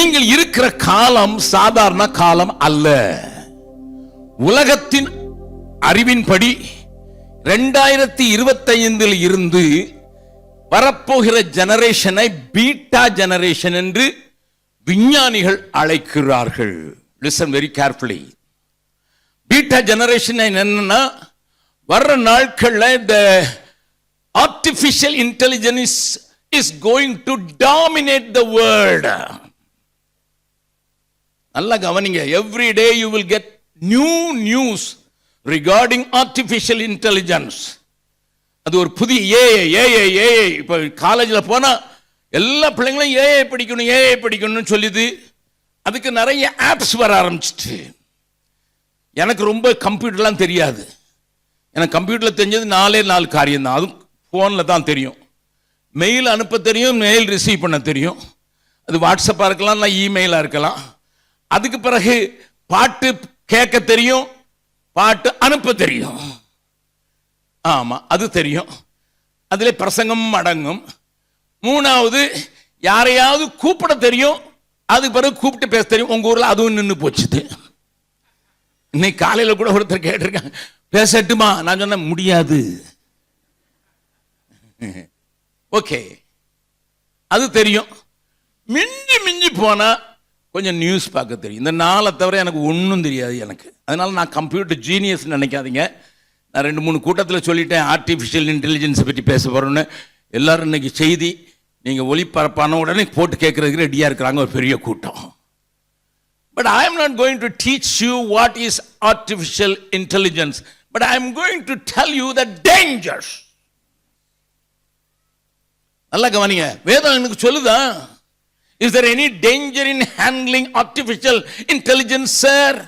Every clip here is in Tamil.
நீங்கள் இருக்கிற காலம் சாதாரண காலம் அல்ல. உலகத்தின் அறிவின்படி ரெண்டாயிரத்தி இருபத்தைந்தில் இருந்து வரப்போகிற ஜெனரேஷனை பீட்டா ஜெனரேஷன் என்று விஞ்ஞானிகள் அழைக்கிறார்கள். Listen very carefully beta generation என்னன்னா வர்ற நாட்கள்ல இந்த artificial intelligence is going to dominate the world நல்லா கவனிங்க. Every day you will get new news regarding artificial intelligence அது ஒரு புதிய ஏஐ ஏஐ ஏஐ இப்போ காலேஜில் போனால் எல்லா பிள்ளைங்களும் ஏஐ படிக்கணும் ஏஐ படிக்கணும்னு சொல்லிது அதுக்கு நிறைய ஆப்ஸ் வர ஆரம்பிச்சிட்டு. எனக்கு ரொம்ப கம்ப்யூட்டர்லாம் தெரியாது. எனக்கு கம்ப்யூட்டரில் தெரிஞ்சது நாலே நாலு காரியம் தான். அதுவும் ஃபோனில் தான் தெரியும். மெயில் அனுப்ப தெரியும் மெயில் ரிசீவ் பண்ண தெரியும். அது வாட்ஸ்அப்பாக இருக்கலாம் இல்லை இமெயிலாக இருக்கலாம். அதுக்கு பிறகு பாட்டு கேட்க தெரியும் பாட்டு அனுப்ப தெரியும். ஆமாம் அது தெரியும். அதில் பிரசங்கம் அடங்கும். மூணாவது யாரையாவது கூப்பிட தெரியும் அதுக்கு பிறகு கூப்பிட்டு பேச தெரியும். உங்கள் ஊரில் அதுவும் நின்று போச்சுது. இன்னைக்கு காலையில் கூட ஒருத்தர் கேட்டிருக்காங்க பேசட்டுமா? நான் சொன்னேன் முடியாது. ஓகே. அது தெரியும். மிஞ்சி மிஞ்சி போனால் கொஞ்சம் நியூஸ் பார்க்க தெரியும். இந்த நாளை தவிர எனக்கு ஒன்றும் தெரியாது எனக்கு. அதனால் நான் கம்ப்யூட்டர் ஜீனியஸ் நினைக்காதீங்க. நான் ரெண்டு மூணு கூட்டத்தில் சொல்லிட்டேன் ஆர்டிஃபிஷியல் இன்டெலிஜென்ஸை பற்றி பேச போகிறோன்னு எல்லாரும் இன்னைக்கு செய்தி நீங்கள் ஒளிபரப்பான உடனே போட்டு கேட்குறதுக்கு ரெடியாக இருக்கிறாங்க ஒரு பெரிய கூட்டம். But I am not going to teach you what is artificial intelligence but I am going to tell you the dangers நல்லா கவனிங்க. வேதம் எனக்கு சொல்லுதா? Is there any danger in handling artificial intelligence sir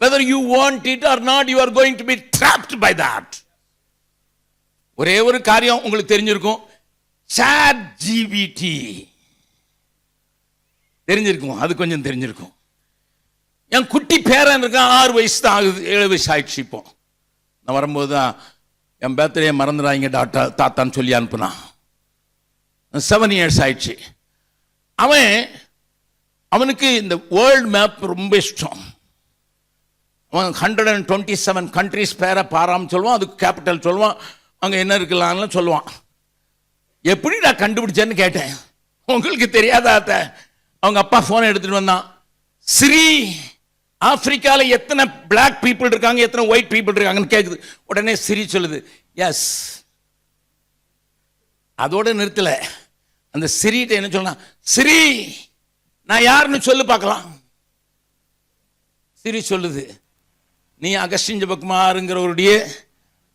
whether you want it or not you are going to be trapped by that. ஒரே ஒரு காரியம் உங்களுக்கு தெரிஞ்சிருக்கும். சாட் ஜிபிடி தெரிஞ்சிருக்கும் அது கொஞ்சம் தெரிஞ்சிருக்கும். என் குட்டி பேரன் இருக்கான் ஆறு வயசு தான் ஆகுது ஏழு வயசு ஆயிடுச்சு இப்போ. நான் வரும்போது தான் என் பேர்த்டே மறந்துடாங்க டாட்டா தாத்தான்னு சொல்லி அனுப்புனான். செவன் இயர்ஸ் ஆயிடுச்சு. அவன் அவனுக்கு இந்த வேர்ல்டு மேப் ரொம்ப இஷ்டம். அவன் hundred and twenty seven countries பேரை பாராமல் சொல்லுவான் அதுக்கு கேபிட்டல் சொல்லுவான் அங்கே என்ன இருக்கலாம்னு சொல்லுவான். எப்படி நான் கண்டுபிடிச்சேன்னு கேட்டேன். உங்களுக்கு தெரியாதா அத்தை? அவங்க அப்பா ஃபோனை எடுத்துகிட்டு வந்தான். ஸ்ரீ ஆப்பிரிக்காவில் எத்தனை பிளாக் பீப்புள் இருக்காங்க எத்தனை ஒயிட் பீப்புள் இருக்காங்கன்னு கேட்குது உடனே சிரி சொல்லுது எஸ் அதோட நிறுத்தலை. அந்த சிரிட்ட என்ன சொன்னா சிரி நான் யாருன்னு சொல்லு பார்க்கலாம். சிரி சொல்லுது நீ அகஸ்டின் ஜபக்குமாருங்கிறவருடைய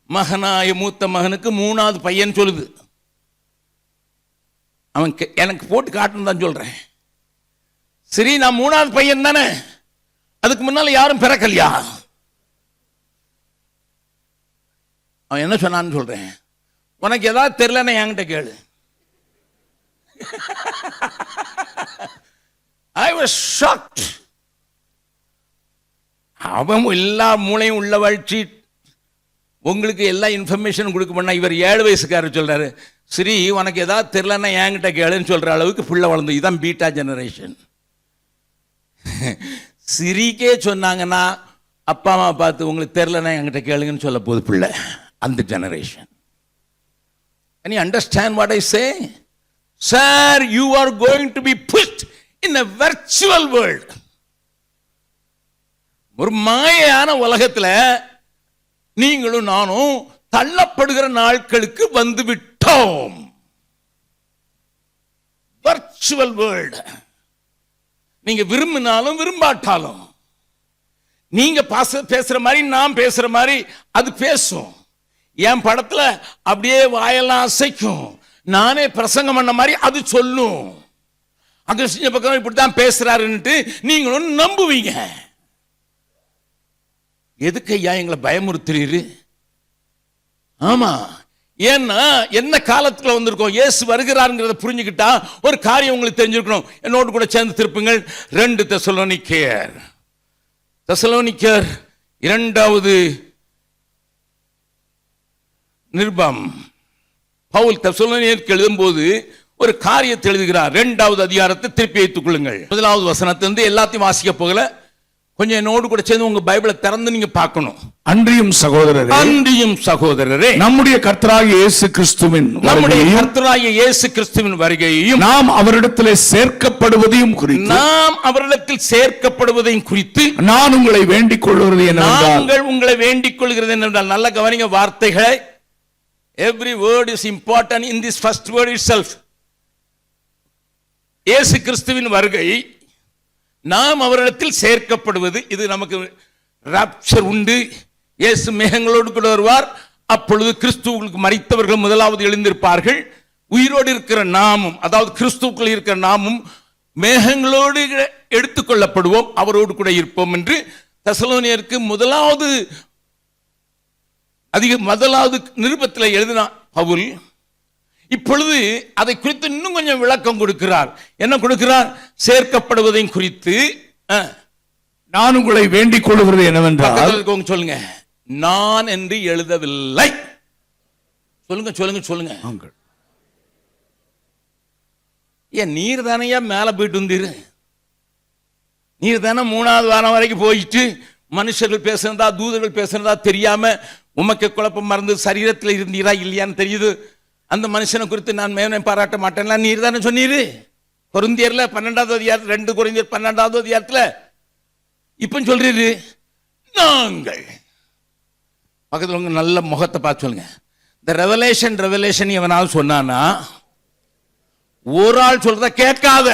மகனாய மூத்த மகனுக்கு மூணாவது பையன் சொல்லுது. அவன் எனக்கு போட்டு காட்டணும் தான் சொல்றேன். சரி நான் மூணாவது பையன் தானே அதுக்கு முன்னால யாரும் பிறக்கலையா? அவன் என்ன சொன்னான்னு சொல்றேன். உனக்கு ஏதாவது தெரிலன்னா என்கிட்ட கேளு. ஐ வாஸ் ஷாக்ட் அவன் எல்லா மூளையும் உள்ள வளர்ச்சி உங்களுக்கு எல்லா இன்ஃபர்மேஷன் கொடுக்க பண்ணா இவர் ஏழு வயசுக்காரர் சொல்றாரு. ஸ்ரீ உனக்கு ஏதாவது தெரிலன்னா என்கிட்ட கேளுன்னு சொல்ற அளவுக்கு புள்ள வளர்ந்து இதான் பீட்டா ஜெனரேஷன் சிரிக்கே சொன்னாங்கன்னா அப்பா அம்மா பார்த்து உங்களுக்கு தெரிலன்னா என்கிட்ட கேளுங்கன்னு சொல்ல போகுது பிள்ளை. அந்த generation Can understand what what sir you are going to be pushed in a virtual world ஒரு மாயான உலகத்துல நீங்களும் நானும் தள்ளப்படுகிற நாட்களுக்கு வந்து விட்டோம் வர்ச்சுவல் வேர்ல்டு நீங்க விரும்பினாலும் விரும்பாட்டாலும் நீங்க பாச பேசுற மாதிரி நான் பேசுற மாதிரி அது பேசும். என் படத்துல அப்படியே வாயெல்லாம் அசைக்கும். நானே பிரசங்கம் பண்ண மாதிரி அது சொல்லும். அகிருஷ்ண பக்கம் இப்படி தான் பேசுறாருன்ட்டு நீங்களும் நம்புவீங்க. எதுக்கு ஐயா எங்களை பயமுறுத்துறீரு? ஆமா. ஏன்னா என்ன காலத்துல வந்திருக்கோம்? இயேசு வருகிறாருங்கிறத புரிஞ்சுக்கிட்டா ஒரு காரியம் உங்களுக்கு தெரிஞ்சிருக்கணும். என்னோடு கூட சேர்ந்து திருப்புங்கள். ரெண்டு தெசலோனிக்கேயர். தெசலோனிக்கர் இரண்டாவது நிருபம். பவுல் தெசலோனியருக்கு எழுதும்போது ஒரு காரியத்தை எழுதுகிறார். இரண்டாவது அதிகாரத்தை திருப்பி வைத்துக் கொள்ளுங்கள். முதலாவது வசனத்திலிருந்து எல்லாத்தையும் வாசிக்க போகல. கொஞ்சம் என்னோடு கூட சேர்ந்து உங்க பைபிளை திறந்து நீங்க பார்க்கணும். அன்றியும் சகோதரரே அன்றியும் சகோதரரே நம்முடைய கர்த்தராகிய இயேசு கிறிஸ்துவின் நம்முடைய கர்த்தராகிய இயேசு கிறிஸ்துவின் வருகையையும் நாம் அவரிடத்திலே சேர்க்கப்படுவதையும் குறித்து நாம் அவரிடத்தில் சேர்க்கப்படுவதையும் குறித்து நான் உங்களை வேண்டிக் கொள்வது என்னவென்றால் உங்களை வேண்டிக் கொள்கிறது என்னென்றால் நல்ல கவனிங்க வார்த்தைகளை every word is important in this first word itself இயேசு கிறிஸ்துவின் வருகை நாம் அவரிடத்தில் சேர்க்கப்படுவது இது நமக்கு ராப்சர் உண்டு. இயேசு மேகங்களோடு கூட வருவார். அப்பொழுது கிறிஸ்துவுக்கு மறித்தவர்கள் முதலாவது எழுந்திருப்பார்கள். உயிரோடு இருக்கிற நாமும் அதாவது கிறிஸ்துவுக்குள் இருக்கிற நாமும் மேகங்களோடு எடுத்துக்கொள்ளப்படுவோம் அவரோடு கூட இருப்போம் என்று தசலோனியருக்கு முதலாவது அதிக முதலாவது நிருபத்தில் எழுதினான் பவுல். இப்பொழுது அதை குறித்து இன்னும் கொஞ்சம் விளக்கம் கொடுக்கிறார். என்ன கொடுக்கிறார்? சேர்க்கப்படுவதையும் குறித்து நான் உங்களை வேண்டிக் கொள்வது என்னவென்றால் சொல்லுங்க. நான் என்று எழுதவில்லை. சொல்லுங்க சொல்லுங்க சொல்லுங்க. ஏன் நீர் தானையா மேல போயிட்டு வந்தீரு? நீர் தானே மூணாவது வாரம் வரைக்கும் போயிட்டு மனுஷர்கள் பேசுனதா தூதர்கள் பேசுனதா தெரியாம உமக்கு குழப்பம் மறந்து சரீரத்தில் இருந்தீரா இல்லையான்னு தெரியுது. அந்த மனுஷனை குறித்து நான் மேவனை பாராட்ட மாட்டேன்ல. நீர் தானே சொன்னீரு? கொருந்தியர்ல பன்னெண்டாவது அதிகாரத்தில் ரெண்டு கொரிந்தியர் பன்னெண்டாவது அதிகாரத்தில் இப்போ சொல்றீரு? நாங்கள். பக்கத்தில் உங்க நல்ல முகத்தை பார்த்து சொல்லுங்க. இந்த ரெவலேஷன் ரெவலேஷன் எவனாவது சொன்னான்னா ஒரு ஆள் சொல்றத கேட்காத.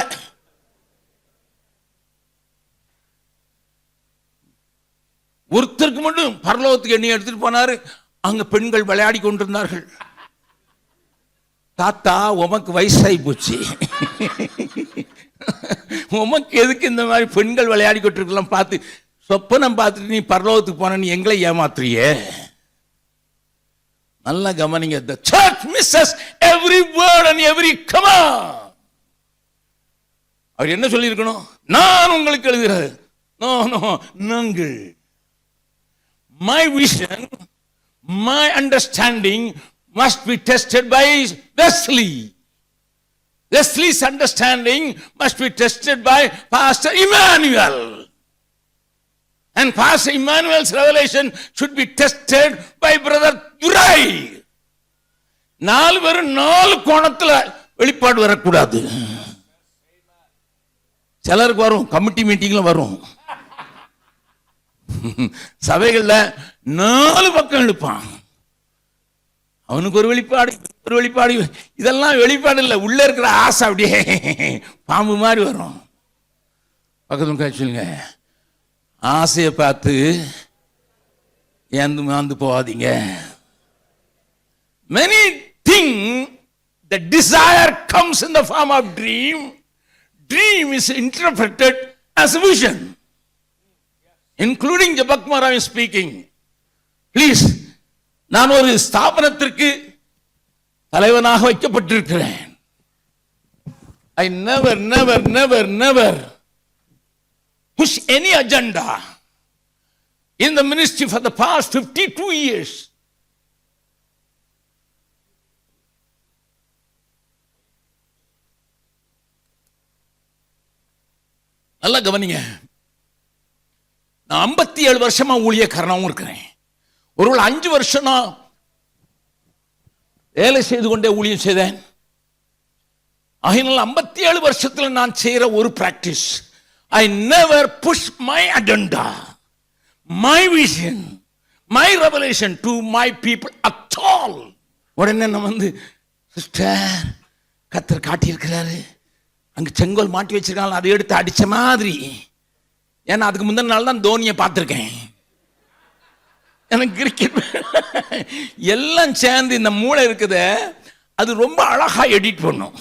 ஒருத்தருக்கு மட்டும் பரலோகத்துக்கு எண்ணெய் எடுத்துட்டு போனாரு. அங்க பெண்கள் விளையாடி கொண்டிருந்தார்கள். தாத்தா உமக்கு வயசாகி போச்சு. உமக்கு எதுக்கு இந்த மாதிரி பெண்கள் விளையாடி கொண்டிருக்கலாம் பார்த்து சொப்பனம் பார்த்துட்டு நீ பரலோகத்துக்கு போன நீ எங்களை ஏமாத்துறியே? நல்லா கவனிங்க the church misses every word and every comma அவர் என்ன சொல்லியிருக்கணும்? நான் உங்களுக்கு எழுதுகிறேன் நோ நோ நாங்கள். My vision my understanding must be tested by Wesley Wesley's understanding must be tested by Pastor Emmanuel and Pastor Emmanuel's revelation should be tested by Brother Durai. நாலு பேரும் நாலு கோணத்துல வெளிப்பாடு வரக்கூடாது சிலருக்கு வரும் கமிட்டி மீட்டிங்ல வரும் சபைகளில் நாலு பக்கம் இழுப்பான். அவனுக்கு ஒரு வெளிப்பாடு ஒரு வெளிப்பாடு. இதெல்லாம் வெளிப்பாடு இல்லை உள்ள இருக்கிற ஆசை அப்படியே பாம்பு மாதிரி வரும். பக்கத்துல காய்ச்சலுங்க ஆசையை பார்த்து ஏந்து மாந்து போகாதீங்க. Many think the desire comes in the form of dream dream is interpreted as a vision. Including ஜபக்மாரா speaking please நான் ஒரு ஸ்தாபனத்திற்கு தலைவனாக வைக்கப்பட்டிருக்கிறேன். I never never never never push any agenda in the ministry for the past past 52 years. நல்லா கவனிங்க. நான் ஐம்பத்தி ஏழு வருஷமா ஊழியக்காரனாகவும் இருக்கிறேன். ஒருவேளை அஞ்சு வருஷம் நான் வேலை செய்து கொண்டே ஊழியம் செய்தேன். ஆகினால் ஐம்பத்தி ஏழு வருஷத்தில் நான் செய்கிற ஒரு practice I never push my agenda my vision my revelation to my people at all உடனே நம்ம வந்து சிஸ்டர் கத்தர் காட்டியிருக்கிறாரு. அங்கே செங்கோல் மாட்டி வச்சிருக்காங்க அதை எடுத்து அடித்த மாதிரி ஏன்னா அதுக்கு முந்தின நாள் தான் தோனியை பார்த்துருக்கேன். எனக்கு கிரிக்கெட் எல்லாம் சேர்ந்து இந்த மூளை இருக்குது அது ரொம்ப அழகாக எடிட் பண்ணும்.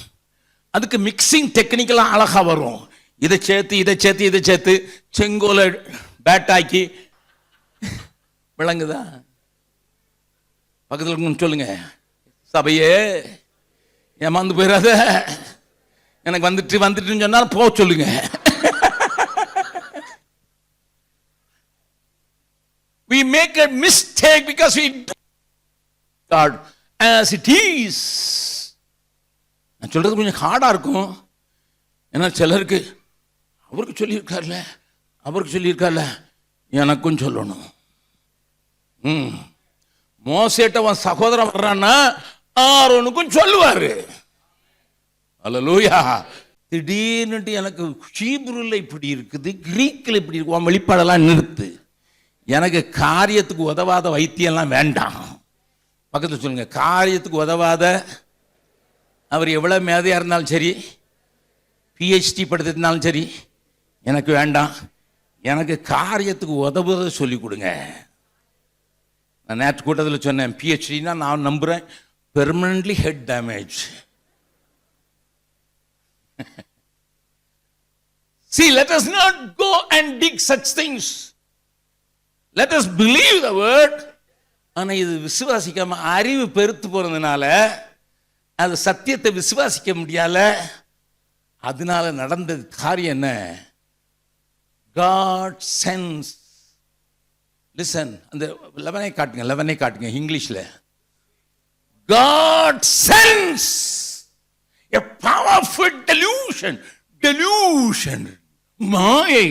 அதுக்கு மிக்சிங் டெக்னிக்கெல்லாம் அழகாக வரும். இதை சேர்த்து இதை சேர்த்து இதை சேர்த்து செங்கோலை பேட்டாக்கி விளங்குதா? பக்கத்தில் இருக்கவங்க சொல்லுங்க. சபையே ஏமாந்து போயிடாத எனக்கு வந்துட்டு வந்துட்டுன்னு சொன்னாலும் போக சொல்லுங்கள் we make a mistake because we God as it is. நான் சொல்றது கொஞ்சம் ஹார்டாக இருக்கும். ஏன்னா சிலருக்கு அவருக்கு சொல்லியிருக்கார்ல அவருக்கு சொல்லியிருக்கார்ல எனக்கும் சொல்லணும். ம். மோசேட்ட அவன் சகோதரன் வர்றான்னா ஆரோனுக்கும் சொல்லுவார். அல்ல லூயா திடீர்னுட்டு எனக்கு ஹீப்ருல இப்படி இருக்குது கிரீக்கில் இப்படி இருக்கு உன் வெளிப்பாடெல்லாம் நிறுத்து. எனக்கு காரியத்துக்கு உதவாத வைத்தியம்லாம் வேண்டாம். பக்கத்தில் சொல்லுங்க காரியத்துக்கு உதவாத அவர் எவ்வளோ மேதையாக இருந்தாலும் சரி பிஹெச்டி படுத்திருந்தாலும் சரி எனக்கு வேண்டாம். எனக்கு காரியத்துக்கு உதவுவதை சொல்லி கொடுங்க. நான் நேற்று கூட்டத்தில் சொன்னேன் பிஹெச்டினா நான் நம்புகிறேன் permanently head damage See, let us not go and dig such things. Let us believe the word ஆனால் இது விசுவாசிக்காமல் அறிவு பெருத்து போகிறதுனால அது சத்தியத்தை விசுவாசிக்க முடியல. அதனால நடந்த காரியம் என்ன? காட் சென்ஸ் லிசன் அந்த லெவனை காட்டுங்க லெவனை காட்டுங்க இங்கிலீஷில். God sends a powerful delusion delusion மாயை.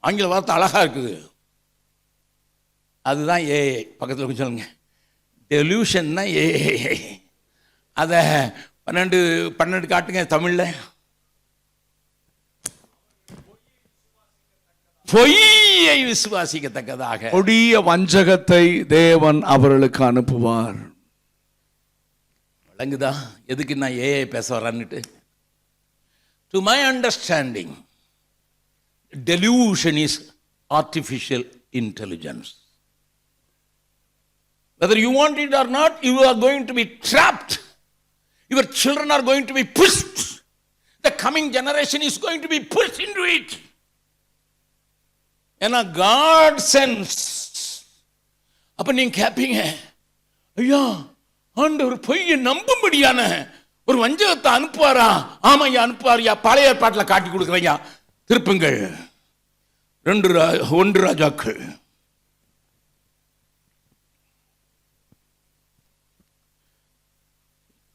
ஆங்கில வார்த்தை அழகாக இருக்குது. அதுதான் ஏஐ பக்கத்தில் கொஞ்சம் சொல்லுங்க. டெலியூஷன்னா ஏஐ அதை பன்னெண்டு பன்னெண்டு காட்டுங்க தமிழில். பொய்யை விசுவாசிக்கத்தக்கதாக. கொடிய வஞ்சகத்தை தேவன் அவர்களுக்கு அனுப்புவார். விளங்குதா? எதுக்கு நான் ஏஐ பேச வரேன்னுட்டு to my understanding delusion is artificial intelligence whether you want it or not you are going to be trapped your children are going to be pushed the coming generation is going to be pushed into it ஏன்னா காட் சென்ஸ் அப்ப நீங்க கேட்பீங்க ஐயா ஆண்டவர் பொய்யை நம்பும்படியான ஒரு வஞ்சகத்தை அனுப்புவாரா ஆமா ஐயா அனுப்புவாரியா பழைய ஏற்பாட்டில் காட்டி கொடுக்குறையா திருப்புங்கள் ரெண்டு ஒன்று ராஜாக்கள்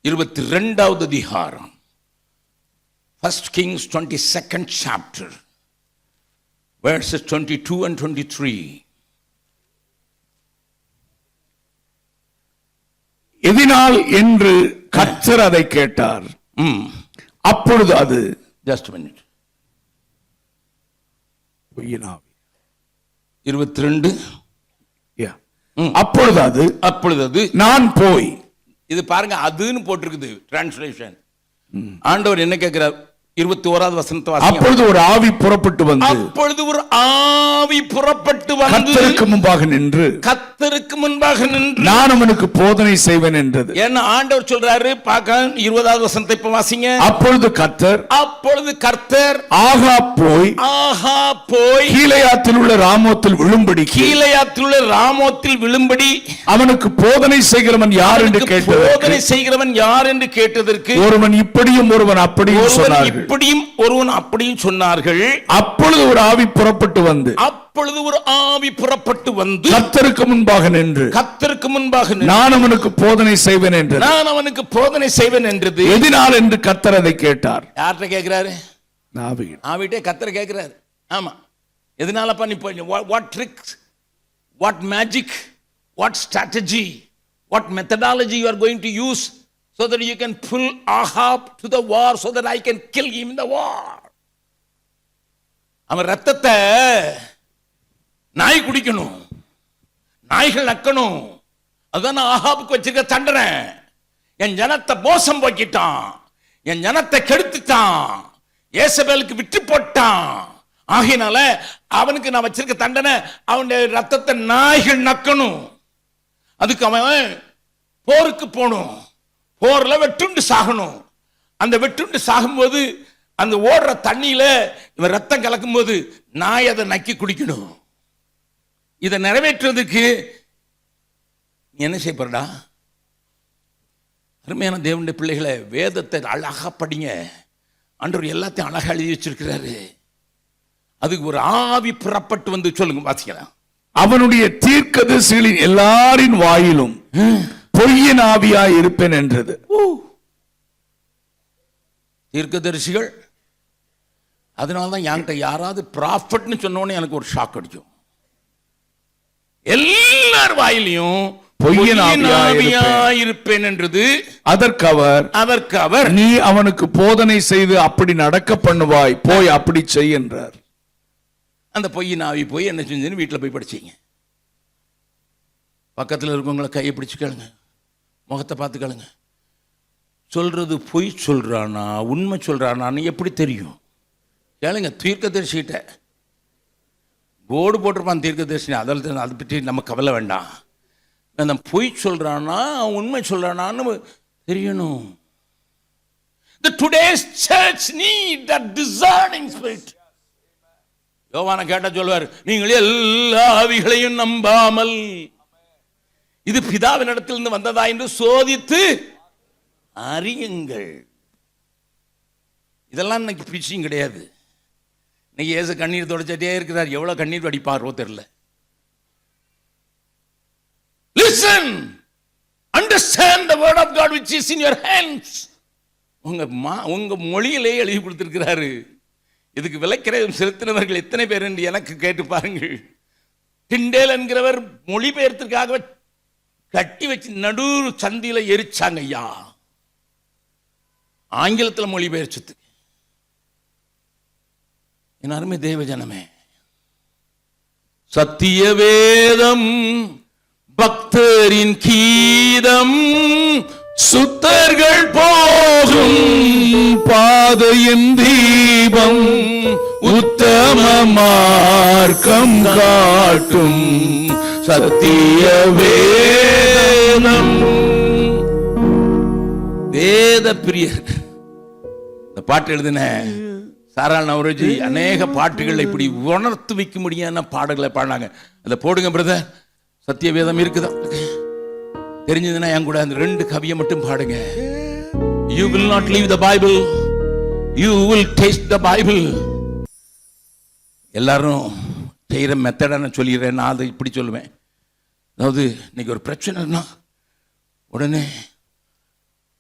இருபத்தி ரெண்டாவது அதிகாரம். First Kings twenty second chapter verses 22 and 23 எதினால் என்று கர்த்தர் அதை கேட்டார். அப்பொழுது அது ஜஸ்ட் மினிட். இருபத்தி ரெண்டு. அப்பொழுது அது அப்பொழுது அது நான் போய் இது பாருங்க அதுன்னு போட்டிருக்குது டிரான்ஸ்லேஷன் ஆண்டவர் என்ன கேட்கிறார்? இருபத்தி ஓராவது வசனத்தை அப்பொழுது ஒரு ஆவி புறப்பட்டு வந்து அப்பொழுது ஒரு ஆவி புறப்பட்டு வந்து கர்த்தருக்கு முன்பாக நின்று கத்தருக்கு முன்பாக நின்று நான் அவனுக்கு போதனை செய்வேன் என்றது. ஏன்னா ஆண்டவர் சொல்றாரு? பார்க்க இருபதாவது வசனத்தை இப்ப வாசிங்க. அப்பொழுது கர்த்தர் அப்பொழுது கர்த்தர் ஆகா போய் ஆஹா போய் கீழையாத்தில் உள்ள ராமோத்தில் விழும்படி கீழையாத்தில் உள்ள ராமோத்தில் விழும்படி அவனுக்கு போதனை செய்கிறவன் யார் என்று கேட்டதற்கு போதனை செய்கிறவன் யார் என்று கேட்டதற்கு ஒருவன் இப்படியும் ஒருவன் அப்படியும் சொன்னார்கள். இப்படியும் ஒருவன் அப்படியும் சொன்னார்கள். அப்பொழுது ஒரு ஆவி புறப்பட்டு வந்து. அப்பொழுது ஒரு ஆவி புறப்பட்டு வந்து. கர்த்தருக்கு முன்பாக நின்று. கத்தருக்கு முன்பாக நான் அவனுக்கு போதனை செய்வேன் என்றது. நான் அவனுக்கு போதனை செய்வேன் என்றது. எதினால் என்று கர்த்தர் அதை கேட்டார். யார்கிட்ட கேட்கிறாரு. ஆவிட்டே கத்தர் கேட்கிறாரு ஆமா. எதனாலப்பா நீ what tricks what magic what strategy what methodology you are going to use so that you can pull Ahab to the war so that I can kill him in the war. அவன் ரத்தத்தை நாய் குடிக்கணும் நாய்கள் நக்கணும். அதுதான் ஆஹாபுக்கு வச்சிருக்க தண்டனை. என் ஜனத்தை மோசம் போக்கிட்டான். என் ஜனத்தை கெடுத்துட்டான். ஏசபேலுக்கு விட்டு போட்டான். ஆகினால அவனுக்கு நான் வச்சிருக்க தண்டனை அவனுடைய ரத்தத்தை நாய்கள் நக்கணும். அதுக்கு அவன் போருக்கு போகணும். போர்ல வெட்டுண்டு சாகணும். அந்த வெட்டுண்டு சாகும்போது அந்த ஓடுற தண்ணியில இவன் ரத்தம் கலக்கும்போது நாய் அதை நக்கி குடிக்கணும். இதை நிறைவேற்றுறதுக்கு நீ என்ன செய்ய போறடா? அருமையான தேவனுடைய பிள்ளைகளை வேதத்தை அழகா படிங்க. ஆண்டவர் எல்லாத்தையும் அழகா எழுதி வச்சிருக்கிறாரு. அதுக்கு ஒரு ஆவி புறப்பட்டு வந்து சொல்லுங்க வாசிக்கலாம். அவனுடைய தீர்க்கதரிசிகளின் எல்லாரின் வாயிலும் பொய்யின் ஆவியாய் இருப்பேன் என்றது. தீர்க்கதரிசிகள் அதனால தான் என்கிட்ட யாராவது ப்ராஃபட்னு சொன்னோன்னே எனக்கு ஒரு ஷாக் அடிக்கும். எல்லார் வாயிலையும் இருப்பேன். என்றது அதற்கு அவர் அதற்கு அவர் நீ அவனுக்கு போதனை செய்து அப்படி நடக்க பண்ணுவாய் போய் அப்படி செய் என்றார். அந்த பொய்யின் ஆவி போய் என்ன செஞ்சுன்னு வீட்டில் போய் படிச்சீங்க. பக்கத்தில் இருக்கவங்கள கையை பிடிச்சு கேளுங்க. முகத்தை பார்த்துக்கலுங்க சொல்கிறது பொய் சொல்கிறானா உண்மை சொல்கிறானான்னு எப்படி தெரியும்? கேளுங்க தீர்க்கதரிசிகிட்ட. போர்டு போட்டிருப்பான் தீர்க்கதரிசி அதில் அதை பற்றி நம்ம கவலை வேண்டாம். அந்த பொய் சொல்கிறானா உண்மை சொல்கிறானான்னு தெரியணும். The today's church need that discerning spirit. யோவான கேட்டா சொல்லுவார் நீங்கள் எல்லா ஆவிகளையும் நம்பாமல் இது பிதாவினிடத்திலிருந்து வந்ததா என்று சோதித்து அறியுங்கள். இதெல்லாம் இன்னைக்கு பிச்சிங் கிடையாது. இன்னைக்கு ஏசு கண்ணீர் தொடச்சிட்டே இருக்கிறார். எவ்வளவு கண்ணீர் வடிப்பாரோ தெரியல. Listen understand the word of God which is in your hands உங்க மா உங்க மொழியிலே எழுதி கொடுத்துருக்கிறாரு. இதுக்கு விலைக்கிரயம் செலுத்தினவர்கள் எத்தனை பேர் என்று எனக்கு கேட்டு பாருங்கள். டிண்டேல் என்கிறவர் மொழிபெயர்த்திற்காக கட்டி வச்சு நடு சந்தியில எரிச்சாங்க ஐயா. ஆங்கிலத்தில் மொழிபெயர்ச்சது என் அருமை தேவ ஜனமே சத்திய வேதம் பக்தரின் கீதம் சுத்தர்கள் போகும் பாதையின் தீபம் உத்தம மார்க்கம் காட்டும். சத்திய வேதம் வேத பிரியர் இந்த பாட்டு எழுதின சாரா நவரோஜி அநேக பாட்டுகள் இப்படி உணர்த்து வைக்க முடியாத பாடல்களை பாடினாங்க. அதை போடுங்க பிரதர் சத்திய வேதம் இருக்குதா? தெரிஞ்சதுன்னா என் கூட அந்த ரெண்டு கவியை மட்டும் பாடுங்க. You will not leave the Bible you will taste the Bible எல்லாரும் செய்கிற மெத்தடை நான் சொல்லிடுறேன். நான் அதை இப்படி சொல்லுவேன். அதாவது இன்னைக்கு ஒரு பிரச்சனைனா உடனே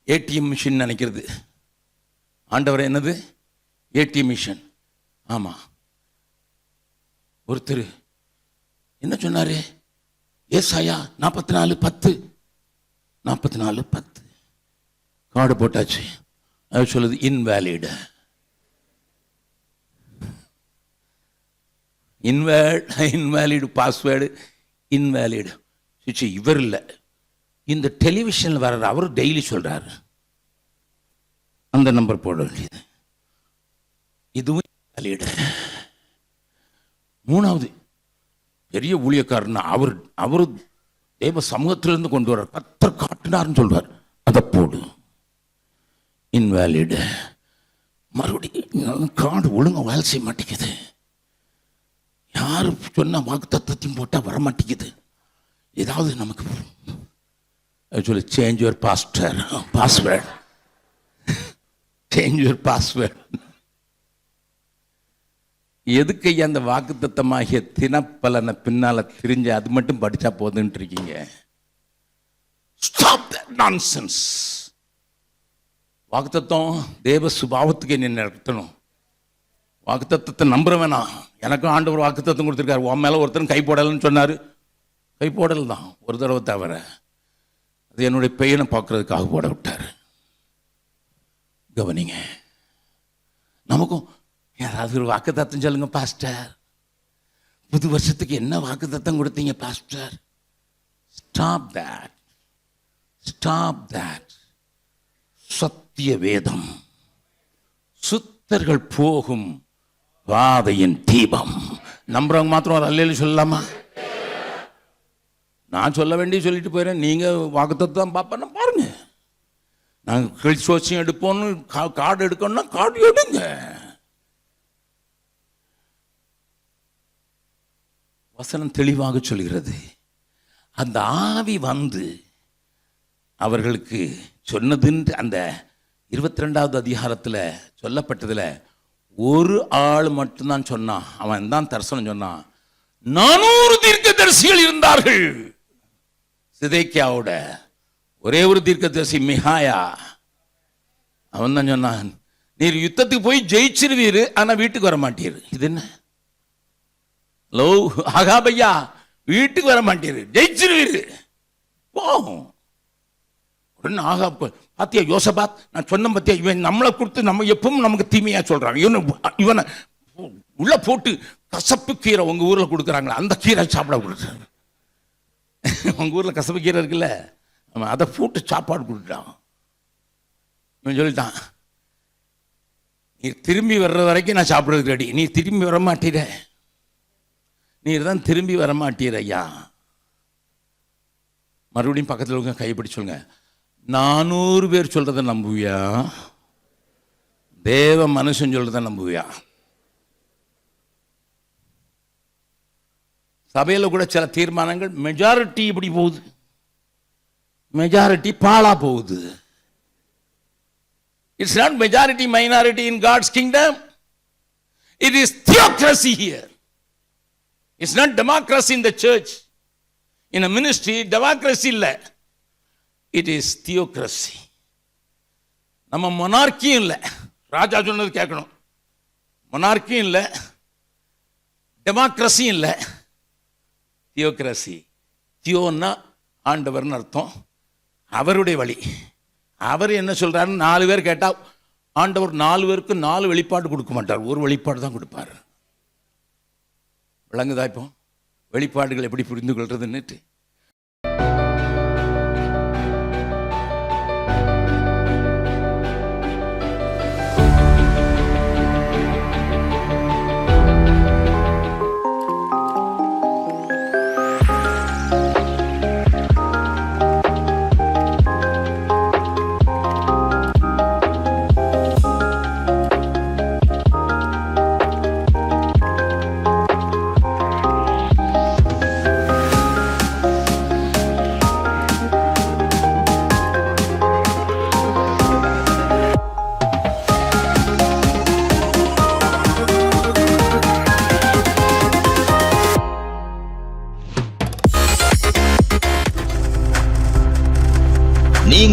ஏடிஎம் மிஷின் நினைக்கிறது. ஆண்டவர் என்னது? ATM machine. ஆமாம் ஒருத்தர் என்ன சொன்னார்? ஏசாயா நாற்பத்தி நாலு பத்து. நாற்பத்தி நாலு பத்து. கார்டு போட்டாச்சு. அது சொல்லுது இன்வேலிடு இன்வேல் இன்வேலிடு பாஸ்வேர்டு இன்வேலிடு சுச்சி இவர் இல்லை. இந்த டெலிவிஷனில் வர்ற அவர் டெய்லி சொல்றாரு. அந்த நம்பர் போட வேண்டியது. இதுவும் invalid. மூணாவது பெரிய ஊழியக்காரன் அவர் அவர் தேவ சமூகத்திலிருந்து கொண்டு வர்றார். கத்தர் காட்டினார்னு சொல்வார் அதை போடு. இன்வேலிடு மறுபடியும் காடு ஒழுங்கா வேலை செய்ய மாட்டேங்குது. யார் சொன்ன வாக்கு தத்துவத்தையும் போட்டால் வர மாட்டேங்குது ஏதாவது நமக்கு actually change your pastor password change your password எதுக்கு அந்த அந்த வாக்குத்தத்தமாகிய தினப்பலனை பின்னால் திரிஞ்சு அது மட்டும் படித்தா போதுன்ட்டு இருக்கீங்க ஸ்டாப் நான்சென்ஸ் வாக்குத்தத்தம் தேவ சுபாவத்துக்கு என்ன நடத்தணும். வாக்குத்தத்தத்தை நம்புற வேணாம் எனக்கும் ஆண்டவர் வாக்குத்தத்தம் கொடுத்துருக்காரு. உன் மேலே ஒருத்தரும் கை போடலன்னு சொன்னார். கை போடல் தான் ஒரு தடவை தவிர அது என்னுடைய பெயனை பார்க்கறதுக்காக போட விட்டார் கவனிங்க. நமக்கும் யாராவது ஒரு வாக்கு தத்தம் சொல்லுங்க பாஸ்டர். புது வருஷத்துக்கு என்ன வாக்கு தத்தம் கொடுத்தீங்க pastor? Stop that stop that சத்திய வேதம். சுத்தர்கள் போகும் பாதையின் தீபம். நம்புறவங்க மாத்திரம் ஒரு அல்ல சொல்லலாமா? நான் சொல்ல வேண்டிய சொல்லிட்டு போயிடுறேன் வாக்குத்தத்தை தான் பார்ப்பேன்னா பாருங்க. நாங்கள் கழிச்சு சோசியம் எடுப்போம்னு கா- கார்டு எடுக்கணும்னா கார்டு எடுங்க. வசனம் தெளிவாக சொல்கிறது. அந்த ஆவி வந்து அவர்களுக்கு சொன்னதுன்னு அந்த இருபத்தி ரெண்டாவது அதிகாரத்தில் சொல்லப்பட்டதில் ஒரு ஆள் மட்டும்தான் சொன்னான். அவன் தான் தரிசனம் சொன்னான். நானூறு தீர்க்க தரிசிகள் இருந்தார்கள். சிதைக்கியாவோட ஒரே ஒரு தீர்க்கதரிசி மிகாயா. அவன் தான் சொன்னான் நீர் யுத்தத்துக்கு போய் ஜெயிச்சிருவீர் ஆனால் வீட்டுக்கு வர மாட்டீர். இது என்ன? லோ ஆகாபையா வீட்டுக்கு வர மாட்டீர் ஜெயிச்சிருவீர். போகும். உடனே ஆகா பாத்தியா யோசபாத் நான் சொன்ன பத்தியா இவன் நம்மளை கொடுத்து நம்ம எப்பவும் நமக்கு தீமையா சொல்றாங்க. இவனை இவனை உள்ள போட்டு கசப்பு கீரை உங்க ஊர்ல கொடுக்குறாங்களா அந்த கீரை சாப்பிட கொடுக்குறாங்க உங்கள் ஊரில் கசப்பு கீரை இருக்குல்ல? அவன் அதை போட்டு சாப்பாடு கொடுத்துட்டான். இவன் சொல்லிட்டான் நீ திரும்பி வர்ற வரைக்கும் நான் சாப்பிட்றதுக்கு ரெடி நீ திரும்பி வர மாட்டீர நீர் தான் திரும்பி வர மாட்டீர் ஐயா. மறுபடியும் பக்கத்தில் இருக்க கைப்பிடி சொல்லுங்க நானூறு பேர் சொல்கிறத நம்புவியா? தேவ மனுஷன் சொல்கிறத நம்புவியா? சபையில் கூட சில தீர்மானங்கள் மெஜாரிட்டி இப்படி போகுது. மெஜாரிட்டி பாலா போகுது. It's not majority minority in God's kingdom it is theocracy here it's not democracy in the church in a ministry democracy இல்லை. இட் இஸ் தியோக்ரஸி நம்ம மொனார்க்கியும் இல்லை. ராஜா சொன்னது கேட்கணும். மொனார்க்கியும் இல்லை. டெமோக்ரஸியும் இல்லை. தியோக்ரஸி. தியோன்னா ஆண்டவர்னு அர்த்தம். அவருடைய வழி. அவர் என்ன சொல்கிறாருன்னு நாலு பேர் கேட்டால் ஆண்டவர் நாலு பேருக்கு நாலு வெளிப்பாடு கொடுக்க மாட்டார். ஒரு வெளிப்பாடு தான் கொடுப்பார். விளங்குதா இப்போ? வெளிப்பாடுகள் எப்படி புரிந்து கொள்றதுன்னுட்டு